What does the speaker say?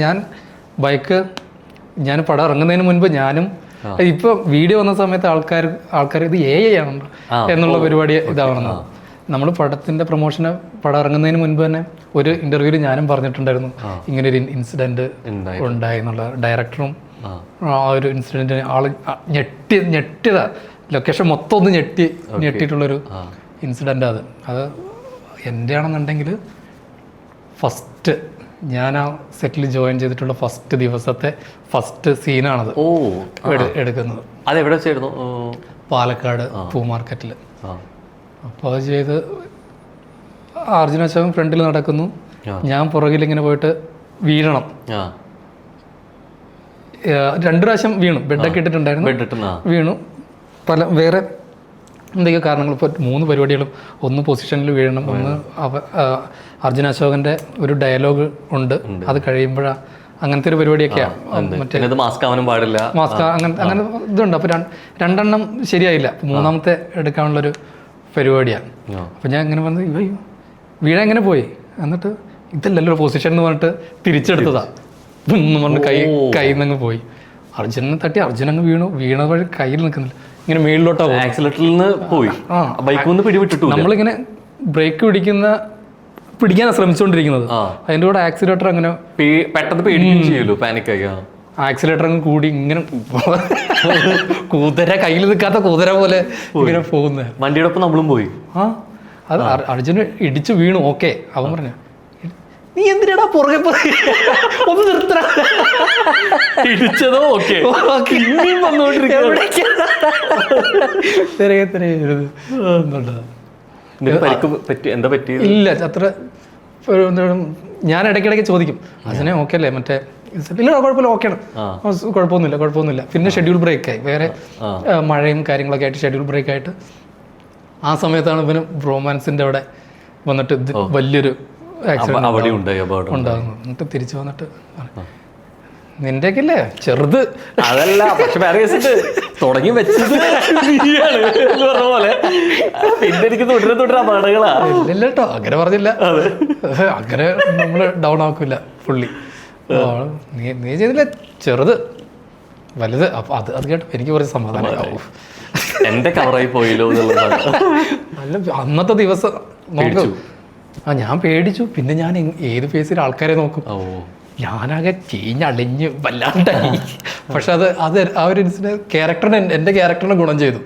ഞാൻ ബൈക്ക് ഞാൻ പടം ഇറങ്ങുന്നതിന് മുൻപ് ഞാനും ഇപ്പൊ വീഡിയോ വന്ന സമയത്ത് ആൾക്കാർ ആൾക്കാർ ഇത് എ ഐ ആണ് എന്നുള്ള പരിപാടി ഇതാവണം നമ്മൾ പടത്തിന്റെ പ്രൊമോഷന് പടം ഇറങ്ങുന്നതിന് മുൻപ് തന്നെ ഒരു ഇന്റർവ്യൂവിൽ ഞാനും പറഞ്ഞിട്ടുണ്ടായിരുന്നു. ഇങ്ങനെ ഒരു ഇൻസിഡന്റ് ഉണ്ടായി. എന്നുള്ള ഡയറക്ടറും ആ. ഒരു ഇൻസിഡന്റ് ആൾ ഞെട്ടി ഞെട്ടിയതാ. ലൊക്കേഷൻ മൊത്തം ഒന്ന് ഞെട്ടി ഞെട്ടിയിട്ടുള്ളൊരു ഇൻസിഡന്റ് അത്. അത് എന്റെ ആണെന്നുണ്ടെങ്കിൽ ഫസ്റ്റ് ഞാൻ ആ സെറ്റിൽ ജോയിൻ ചെയ്തിട്ടുള്ള ഫസ്റ്റ് ദിവസത്തെ ഫസ്റ്റ് സീനാണത് ഓ എടു- എടുക്കുന്നത്. അതെവിടെ വെച്ചായിരുന്നു? പാലക്കാട് പൂ മാർക്കറ്റിൽ അപ്പോൾ അത് ചെയ്ത് അർജുന ഫ്രണ്ടിൽ നടക്കുന്നു. ഞാൻ പുറകിൽ ഇങ്ങനെ പോയിട്ട് വീഴണം. രണ്ടു പ്രാവശ്യം വീണു. ബെഡൊക്കെ ഇട്ടിട്ടുണ്ടായിരുന്നു. വീണു. പല വേറെ എന്തൊക്കെയോ കാരണങ്ങൾ? ഇപ്പോൾ മൂന്ന് പരിപാടികളും ഒന്ന് പൊസിഷനിൽ വീഴണം ഒന്ന് അവ അർജുന അശോകന്റെ ഒരു ഡയലോഗ് ഉണ്ട്. അത് കഴിയുമ്പോഴാണ് അങ്ങനത്തെ ഒരു പരിപാടിയൊക്കെയാണ് മറ്റേ മാസ്ക് ആവാനും പാടില്ല. മാസ്ക് അങ്ങനെ അങ്ങനെ ഇതുണ്ട്. അപ്പോൾ രണ്ടെണ്ണം ശരിയായില്ല. മൂന്നാമത്തെ മൂന്നാമത്തെ എടുക്കാനുള്ളൊരു പരിപാടിയാണ് അപ്പൊ അപ്പോൾ ഞാൻ ഇങ്ങനെ വന്ന് വീഴ വീഴാൻ എങ്ങനെ പോയി? എന്നിട്ട് ഇതല്ലല്ലോ പൊസിഷൻ എന്ന് പറഞ്ഞിട്ട് തിരിച്ചെടുത്തതാ. എന്ന് പറഞ്ഞ് കൈ കയ്യിൽ നിന്ന് പോയി. അർജുനെ തട്ടി അർജുനങ്ങ് വീണു. വീണ വഴി കയ്യിൽ നിൽക്കുന്നില്ല. ഇങ്ങനെ മേളിലോട്ടാ പോകും ആക്സിലേറ്ററിൽ നിന്ന് പോയി. ബൈക്ക് നിന്ന് പിടിവിട്ടിട്ടു നമ്മളിങ്ങനെ ബ്രേക്ക് പിടിക്കുന്ന പിടിക്കാനാണ് ശ്രമിച്ചുകൊണ്ടിരിക്കുന്നത് അതിന്റെ കൂടെ ആക്സിലേറ്റർ അങ്ങനെ പെട്ടെന്ന് പേടിക്കുകയും ചെയ്യുമല്ലോ ആക്സിലേറ്റർ അങ്ങ് കൂടി ഇങ്ങനെ കൂതര കയ്യിൽ നിൽക്കാത്ത കൂതര പോലെ ഇങ്ങനെ പോകുന്നത് വണ്ടിയുടെ ഒപ്പം നമ്മളും പോയി. ആ. അത് അർ- അർജുന് ഇടിച്ചു വീണു. ഓക്കെ അവൻ പറഞ്ഞു നീ എന്തിനാടാ പുറകെ ഒന്ന് നിർത്തണ. ഇടിച്ചതോ? ഓക്കെ. പിന്നെയും പറ്റി ഇല്ല അത്ര ഞാൻ ഇടയ്ക്കിടയ്ക്ക് ചോദിക്കും. അതിനെ ഓക്കെ അല്ലേ? മറ്റേ ഇല്ല കുഴപ്പമില്ല ഓക്കെയാണ്. കുഴപ്പമൊന്നുമില്ല കുഴപ്പമൊന്നുമില്ല. പിന്നെ ഷെഡ്യൂൾ ബ്രേക്ക് ആയി. വേറെ മഴയും കാര്യങ്ങളൊക്കെ ആയിട്ട് ഷെഡ്യൂൾ ബ്രേക്ക് ആയിട്ട്. ആ സമയത്താണ് ഇവന് റൊമാൻസിന്റെ അവിടെ വന്നിട്ട് ഇത് വലിയൊരു അവിടെ ഉണ്ടായി അപകടം ഉണ്ടാകുന്നു എന്നിട്ട് തിരിച്ചു വന്നിട്ട് നിന്റെയൊക്കെ ഇല്ലേ ചെറുത്. അതല്ല പക്ഷെ വേറെ തുടങ്ങി വെച്ചത് നീയാണ് പറഞ്ഞ പോലെ. പിന്നെ എനിക്ക് തുടരെ തുടരെ അപകടങ്ങളാ. ഇല്ല കേട്ടോ അങ്ങനെ പറഞ്ഞില്ല. അങ്ങനെ നമ്മൾ ഡൗൺ ആക്കില്ല ഫുള്ളി നീ നീ ചെയ്തില്ല? ചെറുത്. വലുത്. അപ്പൊ അത് അത് കേട്ടോ എനിക്ക് കുറച്ച് സമാധാനം എന്റെ കവറായി പോയില്ലോ എന്നുള്ളതാണ്. അല്ല അന്നത്തെ ദിവസം നോക്ക്. ആ ഞാൻ പേടിച്ചു. പിന്നെ ഞാൻ ഏത് ഫേസിൽ ആൾക്കാരെ നോക്കും. ഓ. ഞാനാകെ ചീഞ്ഞളിഞ്ഞ് വല്ലാണ്ടായി പക്ഷെ അത് അത് ആ ഒരു ക്യാരക്ടറിന് എന്റെ ക്യാരക്ടറിന് ഗുണം ചെയ്തു.